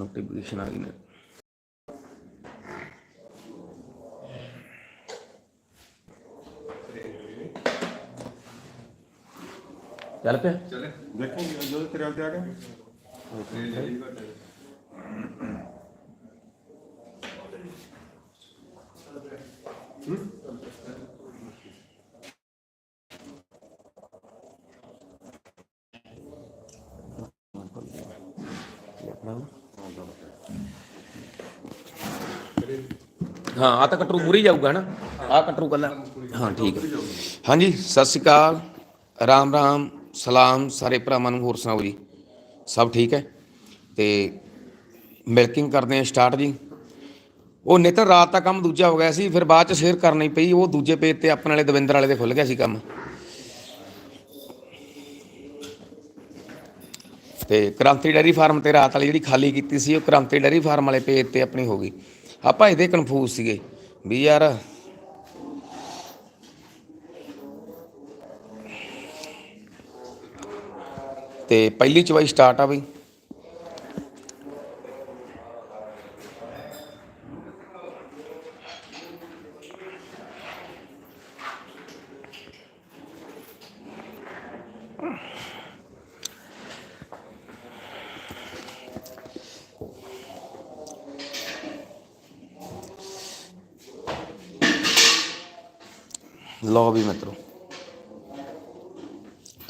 Notification ਆ ਗਈ ਨੇ ਚੱਲ ਪਿਆ ਚਲੇ ਦੇਖਾਂਗੇ ਜਦੋਂ ਤੇਰੇ ਵੱਲ ਤੇ ਆ ਗਿਆ ਹਾਂ ਆ ਤਾਂ ਕਟਰੂ ਪੂਰੀ ਜਾਊਗਾ ਨਾ ਆ ਕਟਰੂ ਕੱਲਾ। ਹਾਂ, ਠੀਕ ਹੈ। ਹਾਂਜੀ, ਸਤਿ ਸ਼੍ਰੀ ਅਕਾਲ। ਰਾਮ ਰਾਮ, ਸਲਾਮ ਸਾਰੇ ਭਰਾਵਾਂ ਨੂੰ ਹੋਰ ਸੁਣਾਓ ਜੀ। ਸਭ ਠੀਕ ਹੈ? ਤੇ ਮਿਲਕਿੰਗ ਕਰਦੇ ਆ ਸਟਾਰਟ ਜੀ। ਉਹ ਨਿਤਨ ਰਾਤ ਦਾ ਕੰਮ ਦੂਜਾ ਹੋ ਗਿਆ ਸੀ, ਫਿਰ ਬਾਅਦ ਚ ਸ਼ੇਅਰ ਕਰਨੀ ਪਈ, ਉਹ ਦੂਜੇ ਪੇਜ ਤੇ ਆਪਣੇ ਵਾਲੇ ਦਵਿੰਦਰ ਵਾਲੇ ਦੇ ਖੁੱਲ ਗਿਆ ਸੀ ਕੰਮ। ਤੇ ਕ੍ਰਾਂਤੀ ਡੈਰੀ ਫਾਰਮ ਤੇ ਰਾਤ ਵਾਲੀ ਜਿਹੜੀ ਖਾਲੀ ਕੀਤੀ ਸੀ, ਉਹ ਕ੍ਰਾਂਤੀ ਡੈਰੀ ਫਾਰਮ ਵਾਲੇ ਪੇਜ ਤੇ ਆਪਣੀ ਹੋ ਗਈ। ਆਪਾਂ ਇਹਦੇ ਕਨਫਿਊਜ਼ ਸੀਗੇ ਵੀ ਯਾਰ ਤੇ ਪਹਿਲੀ ਚਵਾਈ ਸਟਾਰਟ ਆ ਬਈ ਲਓ ਵੀ ਮਿੱਤਰੋ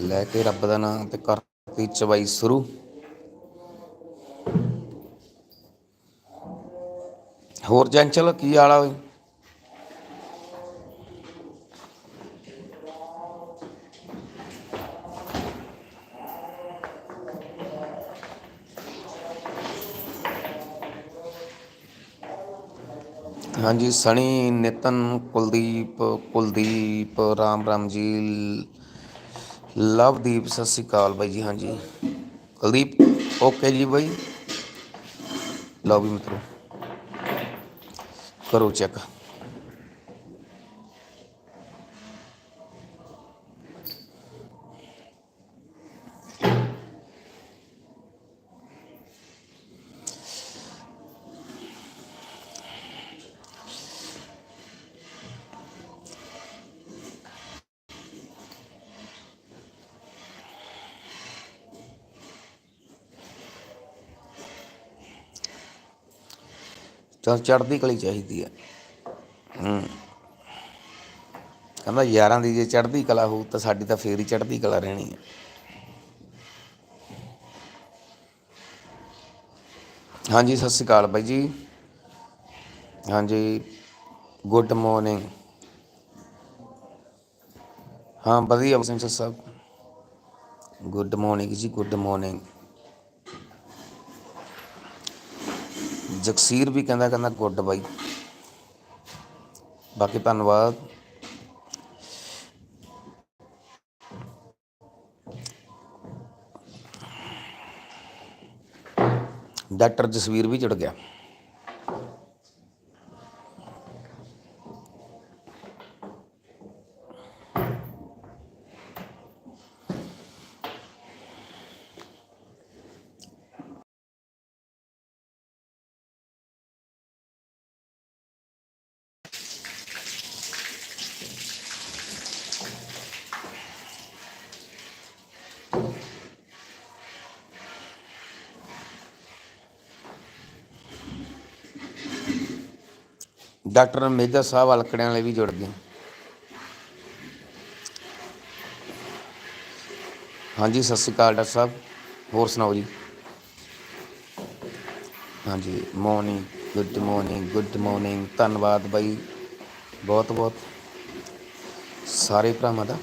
ਲੈ ਕੇ ਰੱਬ ਦਾ ਨਾਮ ਤੇ ਕਰਤੀ ਚਵਾਈ ਸ਼ੁਰੂ। ਹੋਰ ਜੰਚਲ, ਕੀ ਆਲਾ ਆ ਹਾਂਜੀ, ਸਣੀ, ਨਿਤਨ, ਕੁਲਦੀਪ ਕੁਲਦੀਪ, ਰਾਮ ਰਾਮ ਜੀ ਲਵਦੀਪ, ਸਤਿ ਸ਼੍ਰੀ ਅਕਾਲ ਬਾਈ ਜੀ, ਹਾਂਜੀ। ਕੁਲਦੀਪ ਓਕੇ ਜੀ ਬਾਈ। ਲਓ ਵੀ ਮਿੱਤਰੋ, ਕਰੋ ਚੈੱਕ ਚਲ ਚੜ੍ਹਦੀ ਕਲੀ ਚਾਹੀਦੀ ਹੈ ਹੂੰ। ਕਹਿੰਦਾ ਯਾਰਾਂ ਦੀ ਜੇ ਚੜ੍ਹਦੀ ਕਲਾ ਹੋਊ ਤਾਂ ਸਾਡੀ ਤਾਂ ਫੇਰ ਹੀ ਚੜ੍ਹਦੀ ਕਲਾ ਰਹਿਣੀ ਹੈ ਹਾਂਜੀ, ਸਤਿ ਸ਼੍ਰੀ ਅਕਾਲ ਬਾਈ ਜੀ। ਹਾਂਜੀ, ਗੁੱਡ ਮਾਰਨਿੰਗ। ਹਾਂ, ਵਧੀਆ ਬਸੰਤ ਸਾਹਿਬ ਗੁੱਡ ਮਾਰਨਿੰਗ ਜੀ, ਗੁੱਡ ਮਾਰਨਿੰਗ। ਜਗਸੀਰ ਵੀ ਕਹਿੰਦਾ ਕਹਿੰਦਾ ਗੁੱਡ ਬਾਈ। ਬਾਕੀ ਧੰਨਵਾਦ। ਡਾਕਟਰ ਜਸਵੀਰ ਵੀ ਜੁੜ ਗਿਆ। ਡਾਕਟਰ ਮੇਜਰ ਸਾਹਿਬ ਅਲਕੜਿਆਂ ਵਾਲੇ ਵੀ ਜੁੜ ਗਏ। ਹਾਂਜੀ, ਸਤਿ ਸ਼੍ਰੀ ਅਕਾਲ ਡਾਕਟਰ ਸਾਹਿਬ। ਹੋਰ ਸੁਣਾਓ ਜੀ? ਹਾਂਜੀ morning good morning good morning ਧੰਨਵਾਦ ਬਾਈ ਬਹੁਤ ਬਹੁਤ ਸਾਰੇ ਭਰਾਵਾਂ ਦਾ।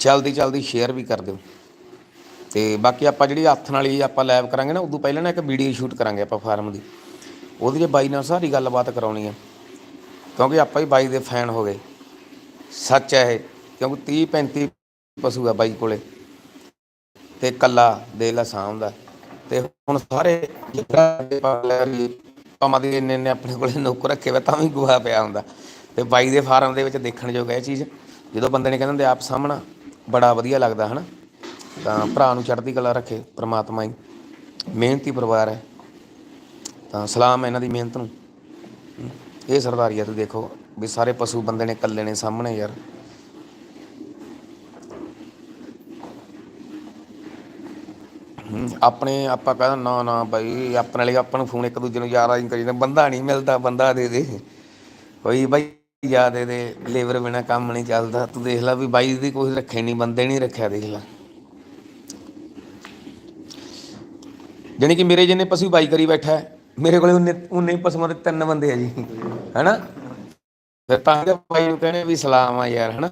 ਜਲਦੀ ਜਲਦੀ ਸ਼ੇਅਰ ਵੀ ਕਰ ਦਿਓ। ਤੇ ਬਾਕੀ ਆਪਾਂ ਜਿਹੜੀ ਹੱਥ ਨਾਲ ਹੀ ਆਪਾਂ ਲੈਬ ਕਰਾਂਗੇ ਨਾ, ਉਦੋਂ ਪਹਿਲਾਂ ਨਾ ਇੱਕ ਵੀਡੀਓ ਸ਼ੂਟ ਕਰਾਂਗੇ ਆਪਾਂ ਫਾਰਮ ਦੀ। ਉਹਦੇ 'ਚ ਬਾਈ ਨਾਲ ਸਾਰੀ ਗੱਲਬਾਤ ਕਰਾਉਣੀ ਹੈ ਕਿਉਂਕਿ ਆਪਾਂ ਹੀ ਬਾਈ ਦੇ ਫੈਨ ਹੋ ਗਏ। ਸੱਚ ਹੈ ਇਹ, ਕਿਉਂਕਿ 30 35 ਪਸ਼ੂ ਆ ਬਾਈ ਕੋਲੇ। ਤੇ ਕੱਲਾ ਦੇ ਲਾ ਸਾਂਭਦਾ ਤੇ ਹੁਣ ਸਾਰੇ ਪਾਮਾ ਦੇ ਇੰਨੇ ਨੇ ਆਪਣੇ ਕੋਲੇ ਨੌਕਰ ਰੱਖੇ ਵਾ, ਤਾਂ ਵੀ ਗੁਹਾ ਪਿਆ ਹੁੰਦਾ। ਤੇ ਬਾਈ ਦੇ ਫਾਰਮ ਦੇ ਵਿੱਚ ਦੇਖਣ ਯੋਗ ਇਹ ਚੀਜ਼। ਜਦੋਂ ਬੰਦੇ ਨੇ ਕਹਿੰਦੇ ਹੁੰਦੇ ਆਪ ਸਾਹਮਣਾ ਬੜਾ ਵਧੀਆ ਲੱਗਦਾ, ਹਨਾ? ਤਾਂ ਭਰਾ ਨੂੰ ਚੜ੍ਹਦੀ ਕਲਾ ਰੱਖੇ, ਪ੍ਰਮਾਤਮਾ ਹੀ। ਮਿਹਨਤੀ ਪਰਿਵਾਰ ਹੈ। ਤਾਂ ਸਲਾਮ ਹੈ ਇਹਨਾਂ ਦੀ ਮਿਹਨਤ ਨੂੰ। ਇਹ ਸਰਦਾਰੀਆ ਤੁਸੀਂ ਦੇਖੋ ਵੀ ਸਾਰੇ ਪਸ਼ੂ ਬੰਦੇ ਨੇ ਇਕੱਲੇ ਨੇ ਸਾਹਮਣੇ ਯਾਰ। ਆਪਣੇ ਆਪਾਂ ਕਹਿੰਦਾ ਨਾ ਨਾ ਬਾਈ, ਆਪਣੇ ਲਈ ਆਪਾਂ ਨੂੰ ਫੋਨ ਇੱਕ ਦੂਜੇ ਨੂੰ ਯਾਦ ਨਹੀਂ ਕਰੀਦਾ ਬੰਦਾ ਨਹੀਂ ਮਿਲਦਾ, ਬੰਦਾ ਦੇ ਦੇ। ਕੋਈ ਬਾਈ, ਯਾਦ ਦੇ ਦੇ ਲੇਬਰ ਬਿਨਾ ਕੰਮ ਨਹੀਂ ਚੱਲਦਾ। ਤੂੰ ਦੇਖ ਲੈ ਵੀ ਬਾਈ ਦੀ ਕੋਈ ਰੱਖੇ ਨਹੀਂ ਬੰਦੇ ਨਹੀਂ ਰੱਖਿਆ, ਦੇਖ ਲੈ। ਜਾਣੀ ਕਿ ਮੇਰੇ ਜਿੰਨੇ ਪਸ਼ੂ ਬਾਈ ਕਰੀ ਬੈਠਾ ਮੇਰੇ ਕੋਲੇ ਉਨੇ ਉਨੇ ਪਸ਼ੂਆਂ ਦੇ ਤਿੰਨ ਬੰਦੇ ਆ ਜੀ, ਹੈਨਾ? ਫਿਰ ਤਾਂ ਕਿ ਬਾਈ ਨੂੰ ਕਹਿੰਦੇ ਵੀ ਸਲਾਮ ਆ ਯਾਰ, ਹੈਨਾ?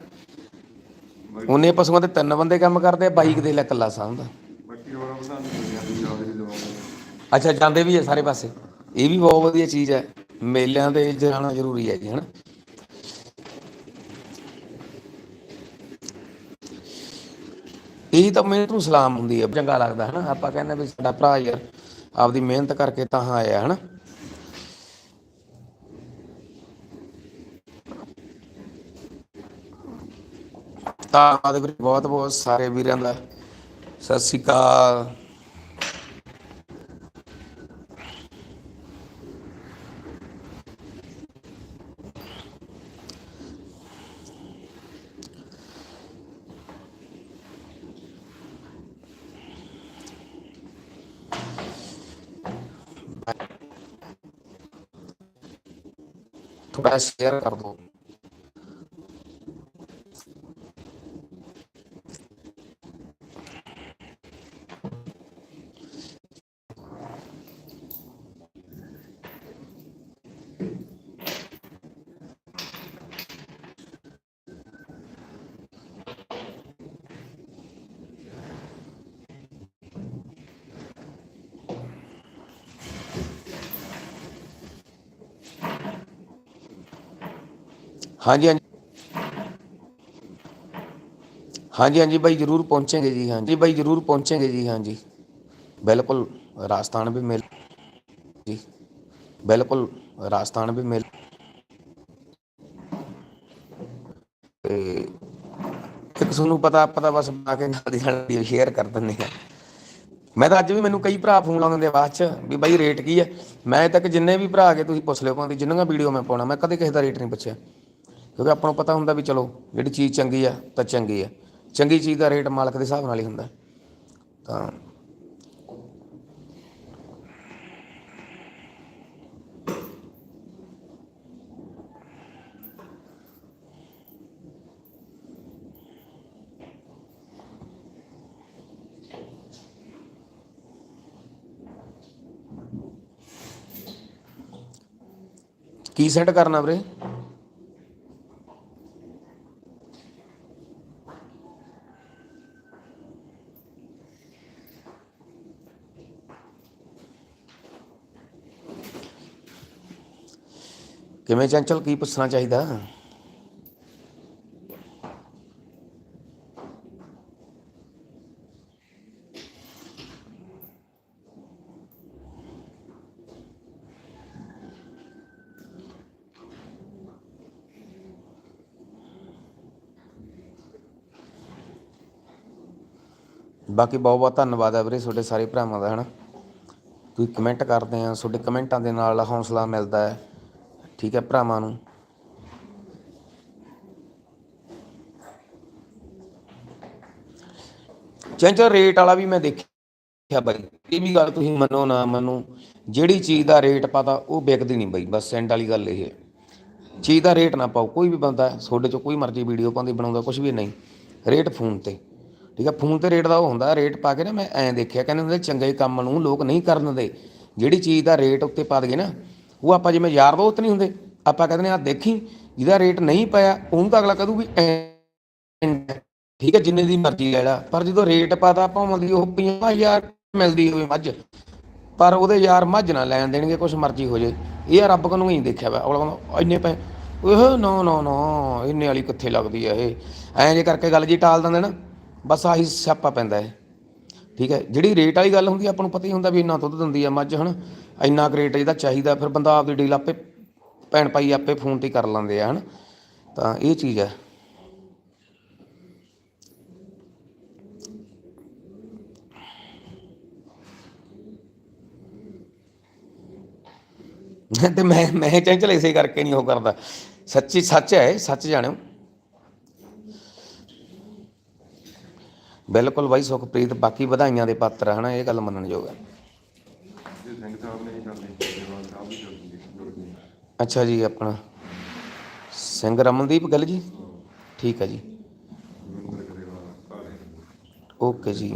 ਉਨੇ ਪਸ਼ੂਆਂ ਦੇ ਤਿੰਨ ਬੰਦੇ ਕੰਮ ਕਰਦੇ ਆ ਬਾਈਕ ਦੇ ਲੈ ਇਕੱਲਾ ਸਾਂਭਦਾ ਅੱਛਾ, ਜਾਂਦੇ ਵੀ ਹੈ ਸਾਰੇ ਪਾਸੇ। ਇਹ ਵੀ ਬਹੁਤ ਵਧੀਆ ਚੀਜ਼ ਹੈ। ਮੇਲਿਆਂ ਤੇ ਜਾਣਾ ਜ਼ਰੂਰੀ ਹੈ ਜੀ, ਹਨਾ? ਇਹ ਤਾਂ ਮਿਹਨਤ ਸਲਾਮ ਹੁੰਦੀ ਹੈ ਚੰਗਾ ਲੱਗਦਾ, ਹਨਾ? ਆਪਾਂ ਕਹਿੰਦੇ ਵੀ ਸਾਡਾ ਭਰਾ ਯਾਰ, ਆਪਦੀ ਮਿਹਨਤ ਕਰਕੇ ਤਾਂ ਆਇਆ, ਹਨਾ? ਤਾਂ ਵੀਰੇ ਬਹੁਤ ਬਹੁਤ ਸਾਰੇ ਵੀਰਾਂ ਦਾ ਸਤਿ ਸ਼੍ਰੀ ਅਕਾਲ। tu vais ver, Carlos, ਹਾਂਜੀ ਹਾਂਜੀ। ਹਾਂਜੀ ਹਾਂਜੀ ਬਾਈ, ਜ਼ਰੂਰ ਪਹੁੰਚੇਗੇ ਜੀ, ਹਾਂਜੀ ਬਾਈ, ਜ਼ਰੂਰ ਪਹੁੰਚੇਗੇ ਜੀ, ਹਾਂਜੀ। ਬਿਲਕੁਲ ਰਾਜਸਥਾਨ ਵੀ ਮਿਲ ਜੀ। ਬਿਲਕੁਲ ਰਾਜਸਥਾਨ ਵੀ ਮਿਲ ਤੇ ਇੱਕ ਤੁਹਾਨੂੰ ਪਤਾ ਪਤਾ ਬਸ ਬਣਾ ਕੇ ਨਾਲ ਦੀ ਨਾਲ ਦੀ ਸ਼ੇਅਰ ਕਰ ਦਿੰਦੇ ਆ ਮੈਂ ਤਾਂ ਅੱਜ ਵੀ ਮੈਨੂੰ ਕਈ ਭਰਾ ਫੋਨ ਲਾਉਂਦੇ ਬਾਅਦ ਚ ਵੀ ਬਾਈ ਰੇਟ ਕੀ ਹੈ ਮੈਂ ਤੱਕ ਜਿੰਨੇ ਵੀ ਭਰਾ ਆ ਕੇ ਤੁਸੀਂ ਪੁੱਛ ਲਿਓ ਭਾਵੇਂ ਜਿੰਨੀਆਂ ਵੀਡੀਓ ਮੈਂ ਪਾਉਣਾ, ਮੈਂ ਕਦੇ ਕਿਸੇ ਦਾ ਰੇਟ ਨਹੀਂ ਪੁੱਛਿਆ। ਕਿਉਂਕਿ ਆਪਾਂ ਨੂੰ ਪਤਾ ਹੁੰਦਾ ਵੀ ਚਲੋ ਜਿਹੜੀ ਚੀਜ਼ ਚੰਗੀ ਆ, ਤਾਂ ਚੰਗੀ ਆ। ਚੰਗੀ ਚੀਜ਼ ਦਾ ਰੇਟ ਮਾਲਕ ਦੇ ਹਿਸਾਬ ਨਾਲ ਹੀ ਹੁੰਦਾ। ਤਾਂ ਕੀ ਸੈੱਟ ਕਰਨਾ ਵੀਰੇ? ਕਿਵੇਂ ਚੰਚਲ, ਕੀ ਪੁੱਛਣਾ ਚਾਹੀਦਾ? ਬਾਕੀ ਬਹੁਤ ਬਹੁਤ ਧੰਨਵਾਦ ਹੈ ਵੀਰੇ ਤੁਹਾਡੇ ਸਾਰੇ ਭਰਾਵਾਂ ਦਾ, ਹਨਾ? ਤੁਸੀਂ ਕਮੈਂਟ ਕਰਦੇ ਆ, ਤੁਹਾਡੇ ਕਮੈਂਟਾਂ ਦੇ ਨਾਲ ਹੌਸਲਾ ਮਿਲਦਾ ਹੈ। ਠੀਕ ਹੈ, ਭਰਾਵਾਂ ਨੂੰ। ਚੰਚਲ ਰੇਟ ਵਾਲਾ ਵੀ ਮੈਂ ਦੇਖਿਆ ਬਾਈ। ਇਹ ਵੀ ਗੱਲ ਤੁਸੀਂ ਮੰਨੋ ਨਾ ਮੰਨੋ, ਜਿਹੜੀ ਚੀਜ਼ ਦਾ ਰੇਟ ਪਤਾ ਉਹ ਵਿਕਦੀ ਨਹੀਂ ਬਾਈ। ਬਸ ਸੈਂਡ ਵਾਲੀ ਗੱਲ ਇਹ ਹੈ। ਚੀਜ਼ ਦਾ ਰੇਟ ਨਾ ਪਾਓ, ਕੋਈ ਵੀ ਬੰਦਾ ਤੁਹਾਡੇ ਚੋਂ ਕੋਈ ਮਰਜ਼ੀ ਵੀਡੀਓ ਪਾਉਂਦੀ, ਬਣਾਉਂਦਾ ਕੁਝ ਵੀ ਨਹੀਂ। ਰੇਟ ਫੋਨ ਤੇ। ਠੀਕ ਹੈ, ਫੋਨ ਤੇ ਰੇਟ ਦਾ ਉਹ ਹੁੰਦਾ, ਰੇਟ ਪਾ ਕੇ ਨਾ ਮੈਂ ਐਂ ਦੇਖਿਆ, ਕਹਿੰਦੇ ਹੁੰਦੇ ਚੰਗੇ ਕੰਮ ਨੂੰ ਲੋਕ ਨਹੀਂ ਕਰਨ ਦੇ ਜਿਹੜੀ ਚੀਜ਼ ਦਾ ਰੇਟ ਉੱਤੇ ਪਾ ਦਈਏ ਨਾ ਉਹ ਆਪਾਂ ਜਿਵੇਂ ਯਾਰ ਦੋਸਤ ਨਹੀਂ ਹੁੰਦੇ, ਆਪਾਂ ਕਹਿੰਦੇ ਆ ਦੇਖੀ, ਜਿਹਦਾ ਰੇਟ ਨਹੀਂ ਪਾਇਆ ਉਹਨੂੰ ਤਾਂ ਅਗਲਾ ਕਹਦੂ ਵੀ ਠੀਕ ਹੈ, ਜਿੰਨੇ ਦੀ ਮਰਜ਼ੀ ਲੈ ਲਾ, ਪਰ ਜਦੋਂ ਰੇਟ ਪਾਤਾ ਭਾਵੇਂ ਦੀ ਉਹ 50000 ਮਿਲਦੀ ਹੋਵੇ ਮੱਝ। ਪਰ ਉਹਦੇ ਯਾਰ ਮੱਝ ਨਾ ਲੈਣ ਦੇਣਗੇ, ਕੁਛ ਮਰਜ਼ੀ ਹੋ ਜੇ ਇਹ ਆ ਰੱਬ ਕੋਲੋਂ ਹੀ ਦੇਖਿਆ ਵਾ, ਅਗਲਾ ਕਹਿੰਦਾ ਇੰਨੇ ਪੈ ਉਹ ਨੋ ਨੋ ਨੋ, ਇੰਨੇ ਵਾਲੀ ਕਿੱਥੇ ਲੱਗਦੀ ਆ ਇਹ? ਐਂ ਜੇ ਕਰਕੇ ਗੱਲ ਜੀ ਟਾਲ ਦਿੰਦੇ ਨਾ, ਬਸ ਆਹੀ ਸਿਆਪਾ ਪੈਂਦਾ ਹੈ ਠੀਕ ਹੈ? ਜਿਹੜੀ ਰੇਟ ਵਾਲੀ ਗੱਲ ਹੁੰਦੀ ਆਪਾਂ ਨੂੰ ਪਤਾ ਹੀ ਹੁੰਦਾ ਵੀ ਇੰਨਾ ਦੁੱਧ ਦਿੰਦੀ ਆ ਮੱਝ, ਹਨ? ਇੰਨਾ ਕੁ ਰੇਟ ਇਹਦਾ ਚਾਹੀਦਾ, ਫਿਰ ਬੰਦਾ ਆਪਦੀ ਡੀਲ ਆਪੇ ਭੈਣ ਭਾਈ ਆਪੇ ਫੋਨ ਤੇ ਕਰ ਲੈਂਦੇ ਆ, ਹਨ? ਤਾਂ ਇਹ ਚੀਜ਼ ਹੈ ਤੇ ਮੈਂ ਮੈਂ ਚੰਚਲ ਇਸੇ ਕਰਕੇ ਨਹੀਂ ਉਹ ਕਰਦਾ। ਸੱਚੀ, ਸੱਚ ਹੈ ਸੱਚ ਜਾਣਿਓ। ਬਿਲਕੁਲ ਬਾਈ ਸੁਖਪ੍ਰੀਤ, ਬਾਕੀ ਵਧਾਈਆਂ ਦੇ ਪਾਤਰ ਹਨਾ, ਇਹ ਗੱਲ ਮੰਨਣਯੋਗ ਹੈ ਸਿੰਘ ਸਾਹਿਬ ਨੇ ਹੀ ਕਰਦੇ ਜਵਾਨ ਅੱਛਾ ਜੀ, ਆਪਣਾ ਸਿੰਘ ਰਮਨਦੀਪ ਗੱਲ ਜੀ? ਠੀਕ ਹੈ ਜੀ। ਓਕੇ ਜੀ।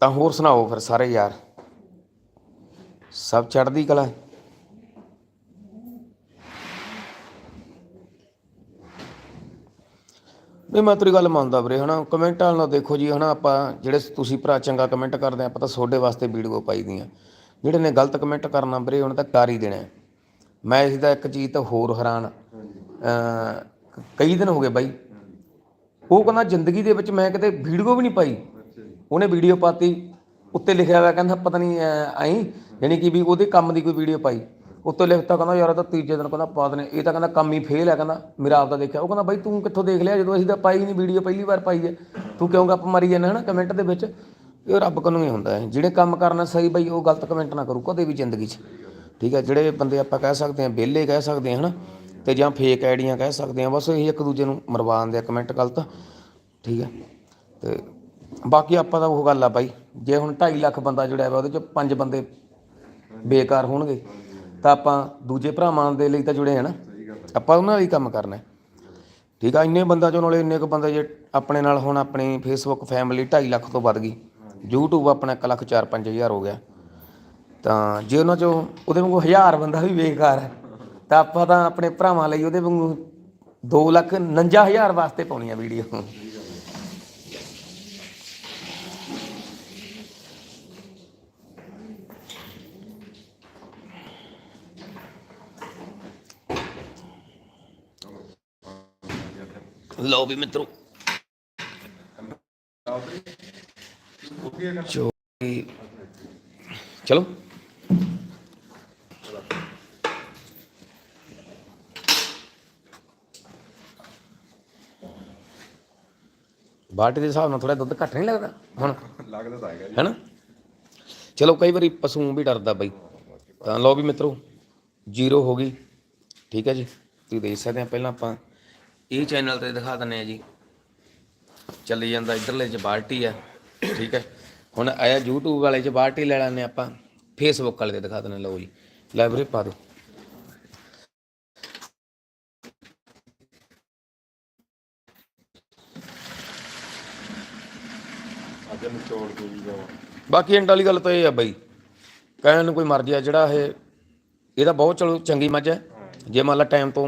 ਤਾਂ ਹੋਰ ਸੁਣਾਓ ਫਿਰ ਸਾਰੇ ਯਾਰ। ਸਭ ਚੜ੍ਹਦੀ ਕਲਾ? ਨਹੀਂ, ਮੈਂ ਤੇਰੀ ਗੱਲ ਮੰਨਦਾ ਵੀਰੇ, ਹਨਾ? ਕਮੈਂਟ ਵਾਲ ਨਾਲ ਦੇਖੋ ਜੀ, ਹਨਾ, ਆਪਾਂ ਜਿਹੜੇ ਤੁਸੀਂ ਭਰਾ ਚੰਗਾ ਕਮੈਂਟ ਕਰਦੇ ਆ, ਆਪਾਂ ਤਾਂ ਤੁਹਾਡੇ ਵਾਸਤੇ ਵੀਡੀਓ ਪਾਈ ਦੀਆਂ। ਜਿਹੜੇ ਨੇ ਗਲਤ ਕਮੈਂਟ ਕਰਨਾ ਵੀਰੇ, ਉਹਨਾਂ ਤਾਂ ਕਰ ਹੀ ਦੇਣਾ। ਮੈਂ ਇਸ ਦਾ ਇੱਕ ਚੀਜ਼ ਤਾਂ ਹੋਰ ਹੈਰਾਨ ਕਈ ਦਿਨ ਹੋ ਗਏ ਬਾਈ। ਉਹ ਕਹਿੰਦਾ, ਜ਼ਿੰਦਗੀ ਦੇ ਵਿੱਚ ਮੈਂ ਕਿਤੇ ਵੀਡੀਓ ਵੀ ਨਹੀਂ ਪਾਈ। ਉਹਨੇ ਵੀਡੀਓ ਪਾਤੀ, ਉੱਤੇ ਲਿਖਿਆ ਹੋਇਆ ਕਹਿੰਦਾ, ਪਤਾ ਨਹੀਂ ਐਂ, ਯਾਨੀ ਕਿ ਵੀ ਉਹਦੇ ਕੰਮ ਦੀ ਕੋਈ ਵੀਡੀਓ ਪਾਈ। ਉੱਤੇ ਲਿਖਤਾ ਕਹਿੰਦਾ ਯਾਰ ਇਹ ਤਾਂ ਤੀਜੇ ਦਿਨ ਕਹਿੰਦਾ ਪਾ ਦਨੇ ਇਹ ਤਾਂ ਕਹਿੰਦਾ ਕੰਮ ਹੀ ਫੇਲ ਹੈ ਕਹਿੰਦਾ, ਮੇਰਾ ਆਪ ਦਾ ਦੇਖਿਆ। ਉਹ ਕਹਿੰਦਾ ਬਾਈ ਤੂੰ ਕਿੱਥੋਂ ਦੇਖ ਲਿਆ ਜਦੋਂ ਅਸੀਂ ਤਾਂ ਪਾਈ ਨਹੀਂ ਵੀਡੀਓ, ਪਹਿਲੀ ਵਾਰ ਪਾਈ ਹੈ। ਤੂੰ ਕਿਉਂ ਗੱਪ ਮਾਰੀ ਜਾਂਦਾ ਹਨਾ ਕਮੈਂਟ ਦੇ ਵਿੱਚ? ਇਹ ਰੱਬ ਕੋਲੋਂ ਹੀ ਹੁੰਦਾ ਹੈ। ਜਿਹੜੇ ਕੰਮ ਕਰਨਾ ਸਹੀ ਬਾਈ, ਉਹ ਗਲਤ ਕਮੈਂਟ ਨਾ ਕਰੂ, ਕਦੇ ਵੀ ਜ਼ਿੰਦਗੀ 'ਚ। ਠੀਕ ਹੈ, ਜਿਹੜੇ ਬੰਦੇ ਆਪਾਂ ਕਹਿ ਸਕਦੇ ਹਾਂ, ਵਿਹਲੇ ਕਹਿ ਸਕਦੇ ਹਾਂ, ਹਨਾ? ਤੇ ਜਾਂ ਫੇਕ ਆਈਡੀਆਂ ਕਹਿ ਸਕਦੇ ਹਾਂ, ਬਸ ਇਹ ਇੱਕ ਦੂਜੇ ਨੂੰ ਮਰਵਾਉਂਦੇ ਆ ਕਮੈਂਟ ਗਲਤ। ਠੀਕ ਹੈ, ਤੇ ਬਾਕੀ ਆਪਾਂ ਤਾਂ ਉਹ ਗੱਲ ਆ ਬਾਈ। ਜੇ ਹੁਣ 2.5 ਲੱਖ ਬੰਦਾ ਜੁੜਿਆ ਹੋਇਆ ਉਹਦੇ ਚ ਪੰਜ ਬੰਦੇ ਬੇਕਾਰ ਹੋਣਗੇ। ਤਾਂ ਆਪਾਂ ਦੂਜੇ ਭਰਾਵਾਂ ਦੇ ਲਈ ਤਾਂ ਜੁੜੇ ਆ ਨਾ। ਆਪਾਂ ਉਹਨਾਂ ਲਈ ਕੰਮ ਕਰਨਾ ਠੀਕ ਆ, ਇੰਨੇ ਬੰਦਾ ਚੋਂ ਨਾਲੇ ਇੰਨੇ ਕੁ ਬੰਦੇ ਜੇ ਆਪਣੇ ਨਾਲ ਹੁਣ ਆਪਣੀ ਫੇਸਬੁੱਕ ਫੈਮਿਲੀ 2.5 ਲੱਖ ਤੋਂ ਵੱਧ ਗਈ। YouTube ਆਪਣਾ 1 ਲੱਖ 4 ਹਜ਼ਾਰ ਹੋ ਗਿਆ। ਤਾਂ ਜੇ ਉਹਨਾਂ ਚੋਂ ਉਹਦੇ ਵਾਂਗੂ ਹਜ਼ਾਰ ਬੰਦਾ ਵੀ ਬੇਕਾਰ ਹੈ, ਤਾਂ ਆਪਾਂ ਤਾਂ ਆਪਣੇ ਭਰਾਵਾਂ ਲਈ ਉਹਦੇ ਵਾਂਗੂ 2 ਲੱਖ 49 ਹਜ਼ਾਰ ਵਾਸਤੇ ਪਾਉਣੀ ਆ ਵੀਡੀਓ। ਲਓ ਵੀ ਮਿੱਤਰੋ। ਚਲੋ। ਬਾਲਟੀ ਦੇ ਹਿਸਾਬ ਨਾਲ ਥੋੜਾ ਦੁੱਧ ਘੱਟ ਨਹੀਂ ਲੱਗਦਾ ਹੁਣ? ਲੱਗਦਾ ਤਾਂ ਹੈਗਾ ਹੈਨਾ? ਚਲੋ ਕਈ ਵਾਰੀ ਪਸ਼ੂ ਵੀ ਡਰਦਾ ਬਈ। ਤਾਂ ਲਓ ਵੀ ਮਿੱਤਰੋ ਜ਼ੀਰੋ ਹੋ ਗਈ। ਠੀਕ ਹੈ ਜੀ। ਤੁਸੀਂ ਦੇਖ ਸਕਦੇ ਆ ਪਹਿਲਾਂ ਆਪਾਂ ਇਹ ਚੈਨਲ ਤੇ ਦਿਖਾ ਦਿੰਨੇ ਆ ਜੀ। ਚੱਲੀ ਜਾਂਦਾ ਇਧਰਲੇ ਚ ਬਾਲਟੀ ਆ ਠੀਕ ਹੈ। ਹੁਣ ਆਇਆ YouTube ਵਾਲੇ ਚ ਬਾਲਟੀ ਲੈ ਲੈਣੇ ਆਪਾਂ। Facebook ਵਾਲੇ ਤੇ ਦਿਖਾ ਦਿੰਨੇ ਲਓ ਜੀ ਲਾਇਬ੍ਰੇਰੀ ਪਾ ਜਾਵਾਂ ਬਾਕੀ ਐਂਡ ਵਾਲੀ ਗੱਲ ਤਾਂ ਇਹ ਆ ਬਈ ਕਹਿਣ ਨੂੰ ਕੋਈ ਮਰਜ਼ੀ ਆ ਜਿਹੜਾ ਇਹ ਇਹਦਾ ਬਹੁਤ ਚਲੋ ਚੰਗੀ ਮੱਝ ਹੈ। ਜੇ ਮੰਨ ਲਾ ਟਾਈਮ ਤੋਂ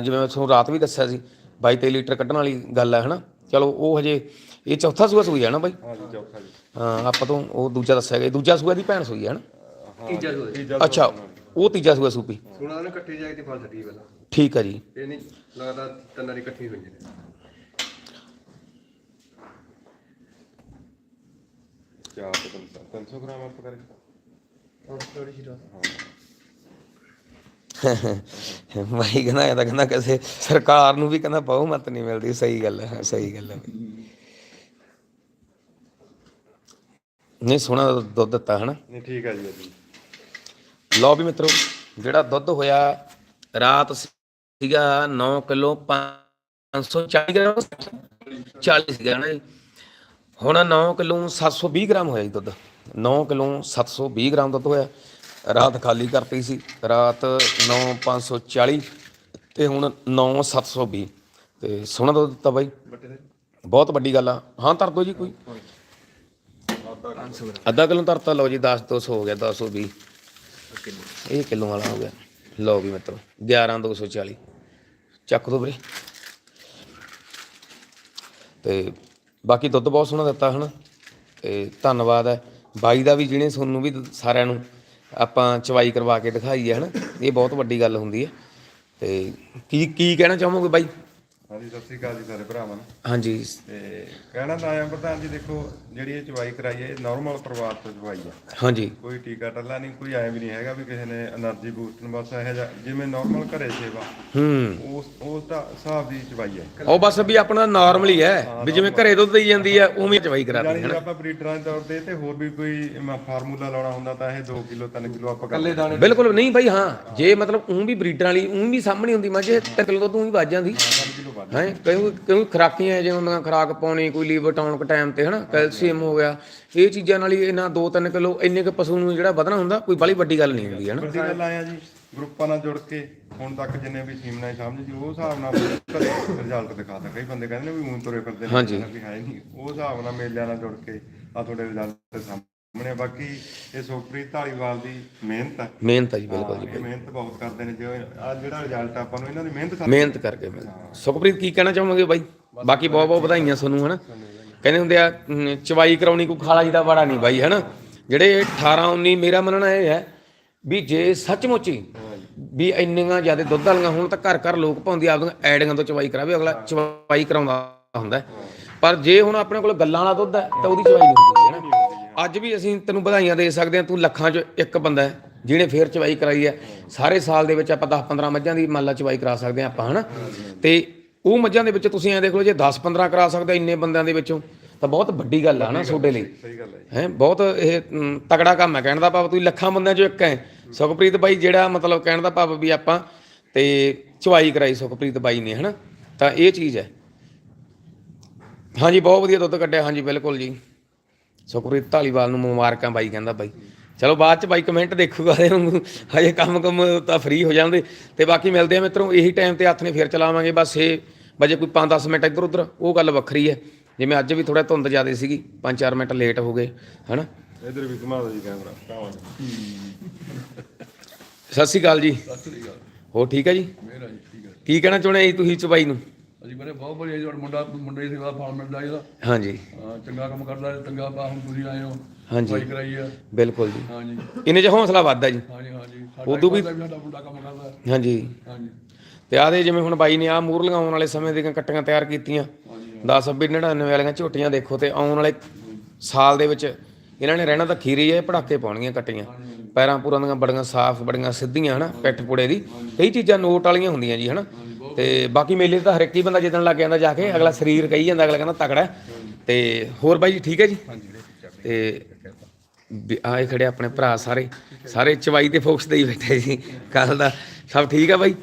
ਜਿਵੇਂ ਮੈਂ ਤੁਹਾਨੂੰ ਰਾਤ ਵੀ ਦੱਸਿਆ ਸੀ 22 23 ਲੀਟਰ ਕੱਢਣ ਵਾਲੀ ਗੱਲ ਹੈ ਹਨਾ? ਚਲੋ ਉਹ ਹਜੇ ਇਹ ਚੌਥਾ ਸੂਆ ਸੂਈ ਹੈ ਨਾ ਬਾਈ? ਹਾਂ ਜੀ ਚੌਥਾ ਜੀ। ਹਾਂ ਆਪਾਂ ਤੋਂ ਉਹ ਦੂਜਾ ਦੱਸਿਆ ਗਿਆ ਦੂਜਾ ਸੂਆ ਦੀ ਭੈਣ ਸੂਈ ਹੈ ਨਾ ਤੀਜਾ ਤੀਜਾ ਅੱਛਾ ਉਹ ਤੀਜਾ ਸੂਆ ਸੂਪੀ। ਸੁਣਾ ਨਾ ਇਕੱਠੀ ਜਾ ਕੇ ਫਲ ਛੱਡੀ ਪਹਿਲਾਂ। ਠੀਕ ਹੈ ਜੀ। ਇਹ ਨਹੀਂ ਲੱਗਦਾ ਤਿੰਨਾਂ ਦੀ ਇਕੱਠੀ ਹੋਈ ਨੇ ਤੋਂ 300 ਗ੍ਰਾਮ ਆਪ ਕਰੇ ਥੋੜੀ ਜਿਹੀ ਰਾਤ ਬਾਈ ਕਹਿੰਦਾ ਇਹ ਤਾਂ ਕਹਿੰਦਾ ਕਿਸੇ ਸਰਕਾਰ ਨੂੰ ਵੀ ਕਹਿੰਦਾ ਬਹੁਮਤ ਨਹੀਂ ਮਿਲਦੀ। ਸਹੀ ਗੱਲ ਹੈ ਸਹੀ ਗੱਲ ਹੈ। ਨਹੀਂ ਸੋਹਣਾ ਦੁੱਧ ਦਿੱਤਾ ਹਨਾ? ਨਹੀਂ ਠੀਕ ਹੈ ਜੀ ਜੀ ਲਓ ਵੀ ਮਿੱਤਰੋ ਜਿਹੜਾ ਦੁੱਧ ਹੋਇਆ ਰਾਤ ਸੀਗਾ 9 ਕਿਲੋ 540 ਗ੍ਰਾਮ। 40 ਸੀਗਾ ਨਾ ਹੁਣ 9 ਕਿਲੋ 720 ਗ੍ਰਾਮ ਹੋਇਆ ਜੀ ਦੁੱਧ। 9 ਕਿਲੋ 720 ਗ੍ਰਾਮ ਦੁੱਧ ਹੋਇਆ। ਰਾਤ ਖਾਲੀ ਕਰਤੀ ਸੀ, ਰਾਤ 9 540 ਤੇ ਹੁਣ 9 720 ਤੇ ਸੋਹਣਾ ਦੁੱਧ ਦਿੱਤਾ ਬਾਈ। ਬਹੁਤ ਵੱਡੀ ਗੱਲ ਆ। ਹਾਂ, ਧਰ ਦੋ ਜੀ ਕੋਈ। ਅੱਧਾ ਕਿਲੋ ਧਰਤਾ, ਲਓ ਜੀ 10 200 ਹੋ ਗਿਆ 220 ਇਹ ਕਿਲੋ ਵਾਲਾ ਹੋ ਗਿਆ। ਲਓ ਵੀ ਮਿੱਤਰੋ 11 240 ਚੱਕ ਦੋ ਵੀਰੇ। ਤੇ ਬਾਕੀ ਦੁੱਧ ਬਹੁਤ ਸੋਹਣਾ ਦਿੱਤਾ ਹਨਾ। ਤੇ ਧੰਨਵਾਦ ਹੈ। ਬਾਈ ਦਾ ਵੀ ਜਿਹਨੇ ਤੁਹਾਨੂੰ ਵੀ ਸਾਰਿਆਂ ਨੂੰ ਆਪਾਂ ਚਵਾਈ ਕਰਵਾ ਕੇ ਦਿਖਾਈ ਹੈ, ਹਨਾ? ਇਹ ਬਹੁਤ ਵੱਡੀ ਗੱਲ ਹੁੰਦੀ ਹੈ। ਤੇ ਕੀ ਕੀ ਕਹਿਣਾ ਚਾਹੋਗੇ ਬਾਈ? ਹਾਂਜੀ ਸਤਿ ਸ੍ਰੀ ਅਕਾਲ ਜੀ ਸਾਰੇ ਭਰਾਵਾਂ ਨੂੰ। ਹਾਂਜੀ। ਤੇ ਕਹਿਣਾ ਤਾਂ ਆਇਆ ਪ੍ਰਧਾਨ ਜੀ ਦੇਖੋ ਜਿਹੜੀ ਇਹ ਚਵਾਈ ਕਰਾਈ ਹੈ ਇਹ ਨਾਰਮਲ ਪਰਿਵਾਰ ਤੋਂ ਚਵਾਈ ਹੈ। ਹਾਂਜੀ। ਕੋਈ ਟੀਕਾ ਟੱਲਾ ਨਹੀਂ ਕੋਈ ਐ ਵੀ ਨਹੀਂ ਹੈਗਾ ਵੀ ਕਿਸੇ ਨੇ એનર્ਜੀ ਬੂਸਟਨ ਬਸ ਇਹ ਜਿਵੇਂ ਨਾਰਮਲ ਘਰੇ ਸੇਵਾ ਹੂੰ। ਉਸ ਉਸ ਦਾ ਹਿਸਾਬ ਦੀ ਚਵਾਈ ਹੈ। ਉਹ ਬਸ ਵੀ ਆਪਣਾ ਨਾਰਮਲ ਹੀ ਹੈ ਵੀ ਜਿਵੇਂ ਘਰੇ ਦੁੱਧ ਦੇਈ ਜਾਂਦੀ ਹੈ ਉਵੇਂ ਚਵਾਈ ਕਰਾ ਦਿੰਦੇ ਹਨ। ਆਪਾਂ ਬਰੀਡਰਾਂ ਦੇ ਤੌਰ ਤੇ ਤੇ ਹੋਰ ਵੀ ਕੋਈ ਫਾਰਮੂਲਾ ਲਾਉਣਾ ਹੁੰਦਾ ਤਾਂ ਇਹ 2 ਕਿਲੋ 3 ਕਿਲੋ ਆਪਾਂ ਕੱਲੇ ਦਾਣੇ ਬਿਲਕੁਲ ਨਹੀਂ ਭਾਈ ਹਾਂ। ਜੇ ਮਤਲਬ ਉਹ ਵੀ ਬਰੀਡਰਾਂ ਵਾਲੀ ਉਹ ਵੀ ਸਾਹਮਣੇ ਹੁੰਦੀ ਮੱਝ 3 ਕਿਲੋ ਦੁੱਧ ਉਹ ਵੀ ਵੱਜ ਜਾਂਦੀ। 3 ਕਿਲੋ ਹੈ ਕਿਉਂ ਕਿਉਂ ਖਰਾਕੀਆਂ ਜਿਵੇਂ ਮੈਂ ਖਰਾਕ ਪਾਉਣੀ ਕੋਈ ਲੀਵਰ ਟਾਉਣ ਕ ਟਾਈਮ ਤੇ ਹਨਾ? ਕੈਲਸ਼ੀਅਮ ਹੋ ਗਿਆ। ਇਹ ਚੀਜ਼ਾਂ ਨਾਲ ਹੀ ਇਹਨਾਂ 2-3 ਕਿਲੋ ਇੰਨੇ ਕ ਪਸ਼ੂ ਨੂੰ ਜਿਹੜਾ ਵਧਣਾ ਹੁੰਦਾ ਕੋਈ ਬੜੀ ਵੱਡੀ ਗੱਲ ਨਹੀਂ ਹੁੰਦੀ ਹਨਾ? ਵੱਡੀ ਗੱਲ ਆਇਆ ਜੀ ਗਰੁੱਪਾਂ ਨਾਲ ਜੁੜ ਕੇ ਹੁਣ ਤੱਕ ਜਿੰਨੇ ਵੀ ਸੀਮਨਾ ਸਮਝ ਜੀ ਉਹ ਹਿਸਾਬ ਨਾਲ ਘਰੇ ਰਿਜ਼ਲਟ ਦਿਖਾਤਾ ਕਈ ਬੰਦੇ ਕਹਿੰਦੇ ਨੇ ਵੀ ਊਂ ਤੁਰੇ ਫਿਰਦੇ ਨੇ ਹਾਂਜੀ। ਵੀ ਹੈ ਨਹੀਂ। ਉਹ ਹਿਸਾਬ ਨਾਲ ਮੇਲਿਆਂ ਨਾਲ ਜੁੜ ਕੇ ਆ ਤੁਹਾਡੇ ਰਿਜ਼ਲਟ ਸਾਹਮਣੇ ਆ। ਬਾਕੀ ਇਹ ਸੁਖਪ੍ਰੀਤ ਢਾਲੀਵਾਲ ਦੀ ਮਿਹਨਤ ਹੈ ਮਿਹਨਤ ਆ ਜੀ ਬਿਲਕੁਲ ਜੀ ਇਹ ਮਿਹਨਤ ਬਹੁਤ ਕਰਦੇ ਨੇ। ਜੋ ਆ ਜਿਹੜਾ ਰਿਜ਼ਲਟ ਆਪਾਂ ਨੂੰ ਇਹਨਾਂ ਦੀ ਮਿਹਨਤ ਕਰ ਮਿਹਨਤ ਕਰਕੇ ਮਿਹਨਤ। ਸੁਖਪ੍ਰੀਤ ਕੀ ਕਹਿਣਾ ਚਾਹੋਗੇ ਬਾਈ? ਬਾਕੀ ਬਹੁਤ ਬਹੁਤ ਵਧਾਈਆਂ ਤੁਹਾਨੂੰ ਹਨਾ? ਕਹਿੰਦੇ ਹੁੰਦੇ ਆ ਚਵਾਈ ਕਰਾਉਣੀ ਕੋਈ ਖਾਲਾ ਜੀ ਦਾ ਬੜਾ ਨਹੀਂ ਬਾਈ ਹਨਾ? ਜਿਹੜੇ 18 19 ਮੇਰਾ ਮੰਨਣਾ ਇਹ ਹੈ ਵੀ ਜੇ ਸੱਚਮੁੱਚ ਹੀ ਵੀ ਇੰਨੀਆਂ ਜ਼ਿਆਦਾ ਦੁੱਧ ਵਾਲੀਆਂ ਹੁਣ ਤਾਂ ਘਰ ਘਰ ਲੋਕ ਪਾਉਂਦੀ ਆਪਦੀਆਂ ਐਡੀਆਂ ਤੋਂ ਚਵਾਈ ਕਰਾਵੇ। ਅਗਲਾ ਚਵਾਈ ਕਰਾਉਂਦਾ ਹੁੰਦਾ ਹੈ। ਪਰ ਜੇ ਹੁਣ ਆਪਣੇ ਕੋਲ ਗੱਲਾਂ ਵਾਲਾ ਦੁੱਧ ਹੈ ਤਾਂ ਉਹਦੀ ਚਵਾਈ ਨਹੀਂ ਹੁੰਦੀ। ਹੈ ਅੱਜ ਵੀ ਅਸੀਂ ਤੈਨੂੰ ਵਧਾਈਆਂ ਦੇ ਸਕਦੇ ਹਾਂ ਤੂੰ ਲੱਖਾਂ 'ਚ ਇੱਕ ਬੰਦਾ ਹੈ ਜਿਹਨੇ ਫੇਰ ਚਵਾਈ ਕਰਾਈ ਹੈ। ਸਾਰੇ ਸਾਲ ਦੇ ਵਿੱਚ ਆਪਾਂ 10 15 ਮੱਝਾਂ ਦੀ ਮੰਨ ਲਾ ਚਵਾਈ ਕਰਾ ਸਕਦੇ ਹਾਂ ਆਪਾਂ ਹਨਾ? ਤੇ ਉਹ ਮੱਝਾਂ ਦੇ ਵਿੱਚ ਤੁਸੀਂ ਐਂ ਦੇਖ ਲਓ ਜੇ 10 15 ਕਰਾ ਸਕਦੇ ਇੰਨੇ ਬੰਦਿਆਂ ਦੇ ਵਿੱਚੋਂ ਤਾਂ ਬਹੁਤ ਵੱਡੀ ਗੱਲ ਆ ਨਾ ਤੁਹਾਡੇ ਲਈ। ਸਹੀ ਗੱਲ ਹੈ ਹੈ ਬਹੁਤ ਇਹ ਤਕੜਾ ਕੰਮ ਹੈ। ਕਹਿਣ ਦਾ ਭਾਵ ਤੁਸੀਂ ਲੱਖਾਂ ਬੰਦਿਆਂ ਚੋਂ ਇੱਕ ਹੈ। ਸੁਖਪ੍ਰੀਤ ਬਾਈ ਜਿਹੜਾ ਮਤਲਬ ਕਹਿਣ ਦਾ ਭਾਵ ਵੀ ਆਪਾਂ ਤੇ ਚਵਾਈ ਕਰਾਈ ਸੁਖਪ੍ਰੀਤ ਬਾਈ ਨੇ ਹਨਾ? ਤਾਂ ਇਹ ਚੀਜ਼ ਹੈ। ਹਾਂਜੀ ਬਹੁਤ ਵਧੀਆ ਦੁੱਧ ਕੱਢਿਆ। ਹਾਂਜੀ ਬਿਲਕੁਲ ਜੀ। ਸੁਖਪ੍ਰੀਤ ਢਾਲੀਵਾਲ ਨੂੰ ਮੁਬਾਰਕਾਂ ਬਾਈ ਕਹਿੰਦਾ ਬਾਈ। ਚਲੋ ਬਾਅਦ ਚ ਬਾਈ ਕਮੈਂਟ ਦੇਖੂਗਾ ਇਹਦੇ ਵਾਂਗੂ ਹਜੇ ਕੰਮ ਕੰਮ ਤਾਂ ਫ੍ਰੀ ਹੋ ਜਾਂਦੇ। ਤੇ ਬਾਕੀ ਮਿਲਦੇ ਆ ਮਿੱਤਰੋ ਇਹੀ ਟਾਈਮ ਤੇ ਹੱਥ ਨੇ ਫੇਰ ਚਲਾਵਾਂਗੇ। ਬਸ 6 ਵਜੇ ਕੋਈ 5-10 ਮਿੰਟ ਇੱਧਰ ਉੱਧਰ ਉਹ ਗੱਲ ਵੱਖਰੀ ਹੈ। ਜਿਵੇਂ ਅੱਜ ਵੀ ਥੋੜਾ ਧੁੰਦ ਜ਼ਿਆਦੇ ਸੀਗੀ 5-4 ਮਿੰਟ ਲੇਟ ਹੋ ਗਏ ਹਨਾ? ਇਧਰ ਵੀ ਘੁਮਾ ਦਿਓ ਜੀ ਕੈਮਰਾ ਕਾਵਾਂ ਸਤਿ ਸ਼੍ਰੀ ਅਕਾਲ ਜੀ। ਸਤਿ ਸ੍ਰੀ ਅਕਾਲ। ਹੋ ਠੀਕ ਹੈ ਜੀ? ਮੇਰਾ ਜੀ ਠੀਕ ਹੈ। ਕੀ ਕਹਿਣਾ ਚਾਹੁੰਦੇ ਜੀ ਤੁਸੀਂ ਚਬਾਈ ਨੂੰ? ਅਸੀਂ ਬੜੇ ਬਹੁਤ ਵਧੀਆ ਜੀ ਔਰ ਮੁੰਡਾ ਮੁੰਡੇ ਦੀ ਸੇਵਾ ਫਾਰਮ ਮਿਲਦਾ ਇਹਦਾ। ਹਾਂਜੀ। ਹਾਂ, ਚੰਗਾ ਕੰਮ ਕਰਦਾ ਹੈ, ਚੰਗਾ ਬਾ ਹੁਣ ਤੁਸੀਂ ਆਏ ਹੋ ਹਾਂਜੀ। ਸਫ਼ਾਈ ਕਰਾਈ ਆ। ਬਿਲਕੁਲ ਜੀ। ਹਾਂਜੀ। ਇਹਨੇ ਚ ਹੌਸਲਾ ਵੱਧਦਾ ਜੀ। ਹਾਂਜੀ ਹਾਂਜੀ। ਉਦੋਂ ਵੀ- ਸਾਡਾ ਸਾਡਾ ਮੁੰਡਾ ਕੰਮ ਕਰਦਾ। ਹੈ। ਹਾਂਜੀ। ਹਾਂਜੀ। ਤੇ ਆਦੇ ਜਿਵੇਂ ਹੁਣ ਬਾਈ ਨੇ ਆ ਮੂਰ ਲਗਾਉਣ ਵਾਲੇ ਸਮੇਂ ਦੀਆਂ ਕੱਟੀਆਂ ਤਿਆਰ ਕੀਤੀਆਂ। 10 20 99 ਵਾਲੀਆਂ ਝੋਟੀਆਂ ਦੇਖੋ ਤੇ ਆਉਣ ਵਾਲੇ ਸਾਲ ਦੇ ਵਿੱਚ ਇਹਨਾਂ ਨੇ ਰਹਿਣਾ ਤਾਂ ਖੀਰੀ ਹੈ ਪੜਾਕੇ ਪਾਉਣੀਆਂ ਕੱਟੀਆਂ। ਪੈਰਾਂ ਪੂਰਾਂ ਦੀਆਂ ਬੜੀਆਂ ਸਾਫ਼ ਬੜੀਆਂ ਸਿੱਧੀਆਂ ਹਨਾ ਪਿੱਠ ਪੁੜੇ ਦੀ। ਕਈ ਚੀਜ਼ਾਂ ਨੋਟ ਵਾਲੀਆਂ ਹੁੰਦੀਆਂ ਜੀ ਹਨਾ। ਤੇ ਬਾਕੀ ਮੇਲੇ 'ਤੇ ਤਾਂ ਹਰ ਇੱਕ ਹੀ ਬੰਦਾ ਜਿੱਦਣ ਲੱਗ ਜਾਂਦਾ ਜਾ ਕੇ ਅਗਲਾ ਸਰੀਰ ਕਹੀ ਜਾਂਦਾ ਅਗਲਾ ਕਹਿੰਦਾ ਤਕੜਾ ਹੈ। ਤੇ ਹੋਰ ਬਾਈ ਜੀ ਠੀਕ ਹੈ ਜੀ? ਤੇ ਵੀ ਆਏ ਖੜੇ ਆਪਣੇ ਭਰਾ ਸਾਰੇ ਸਾਰੇ ਚਵਾਈ ਤੇ ਫੋਕਸ ਦੇ ਹੀ ਬੈਠੇ ਜੀ ਕੱਲ ਦਾ। ਸਭ ਠੀਕ ਆ ਬਾਈ?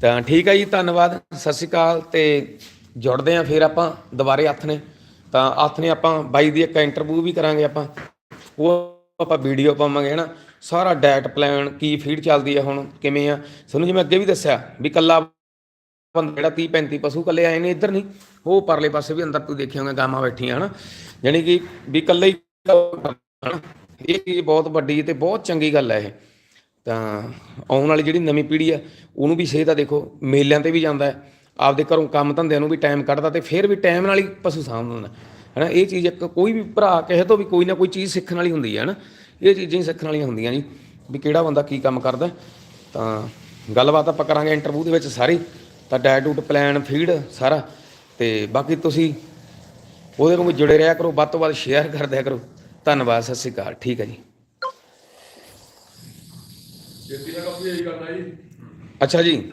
ਤਾਂ ਠੀਕ ਆ ਜੀ ਧੰਨਵਾਦ ਸਤਿ ਸ਼੍ਰੀ ਅਕਾਲ ਤੇ ਜੁੜਦੇ ਆ ਫਿਰ ਆਪਾਂ ਦੁਬਾਰੇ ਹੱਥ ਨੇ। ਤਾਂ ਹੱਥ ਨੇ ਆਪਾਂ ਬਾਈ ਦੀ ਇੱਕ ਇੰਟਰਵਿਊ ਵੀ ਕਰਾਂਗੇ ਆਪਾਂ ਉਹ ਆਪਾਂ ਵੀਡੀਓ ਪਾਵਾਂਗੇ ਹਨਾ? ਸਾਰਾ ਡਾਇਟ ਪਲਾਨ ਕੀ ਫੀਡ ਚੱਲਦੀ ਹੈ ਹੁਣ, ਕਿਵੇਂ ਆ? ਤੁਹਾਨੂੰ ਜਿਵੇਂ ਅੱਗੇ ਵੀ ਦੱਸਿਆ ਵੀ ਕੱਲਾ ਬੰਦਾ ਜਿਹੜਾ 30 35 ਪਸ਼ੂ ਕੱਲੇ ਆਏ ਨੇ ਇੱਧਰ ਨਹੀਂ, ਉਹ ਪਰਲੇ ਪਾਸੇ ਵੀ ਅੰਦਰ ਤੂੰ ਦੇਖਿਆ ਹੋਗਾ ਗਾਵਾਂ ਬੈਠੀਆਂ, ਹਨਾ? ਯਾਨੀ ਕਿ ਵੀ ਕੱਲੇ ਹੀ ਹਨਾ? ਇਹ ਚੀਜ਼ ਬਹੁਤ ਵੱਡੀ ਤੇ ਬਹੁਤ ਚੰਗੀ ਗੱਲ ਹੈ ਇਹ। ਤਾਂ ਆਉਣ ਵਾਲੀ ਜਿਹੜੀ ਨਵੀਂ ਪੀੜ੍ਹੀ ਆ, ਉਹਨੂੰ ਵੀ ਸਿਹਤ ਆ ਦੇਖੋ, ਮੇਲਿਆਂ ਤੇ ਵੀ ਜਾਂਦਾ ਹੈ। ਆਪਦੇ ਘਰੋਂ ਕੰਮ ਧੰਦਿਆਂ ਨੂੰ ਵੀ ਟਾਈਮ ਕੱਢਦਾ ਤੇ ਫਿਰ ਵੀ ਟਾਈਮ ਨਾਲ ਹੀ ਪਸ਼ੂ ਸਾਂਭਦਾ ਹੈ ਨਾ ਇਹ ਚੀਜ਼ ਇੱਕ ਕੋਈ ਵੀ ਭਰਾ, ਕਿਸੇ ਤੋਂ ਵੀ ਕੋਈ ਨਾ ਕੋਈ ਚੀਜ਼ ਸਿੱਖਣ ਵਾਲੀ ਹੁੰਦੀ ਹੈ ਨਾ ਇਹ ਚੀਜ਼ਾਂ ਹੀ ਸਿੱਖਣ ਵਾਲੀਆਂ ਹੁੰਦੀਆਂ ਜੀ ਵੀ ਕਿਹੜਾ ਬੰਦਾ ਕੀ ਕੰਮ ਕਰਦਾ ਤਾਂ ਗੱਲਬਾਤ ਆਪਾਂ ਕਰਾਂਗੇ ਇੰਟਰਵਿਊ ਦੇ ਵਿੱਚ ਸਾਰੀ ਤਾਂ ਡਾਇਟ ਡੂਟ ਪਲਾਨ ਫੀਡ ਸਾਰਾ ਤੇ ਬਾਕੀ ਤੁਸੀਂ ਉਹਦੇ ਵਾਂਗੂ ਜੁੜੇ ਰਿਹਾ ਕਰੋ ਵੱਧ ਤੋਂ ਵੱਧ ਸ਼ੇਅਰ ਕਰ ਦਿਆ ਕਰੋ। ਧੰਨਵਾਦ ਸਤਿ ਸ਼੍ਰੀ ਅਕਾਲ ਠੀਕ ਹੈ ਜੀ। ਖੇਤੀ ਦਾ ਵੀ ਇਹੀ ਕਰਨਾ ਜੀ। ਅੱਛਾ ਜੀ।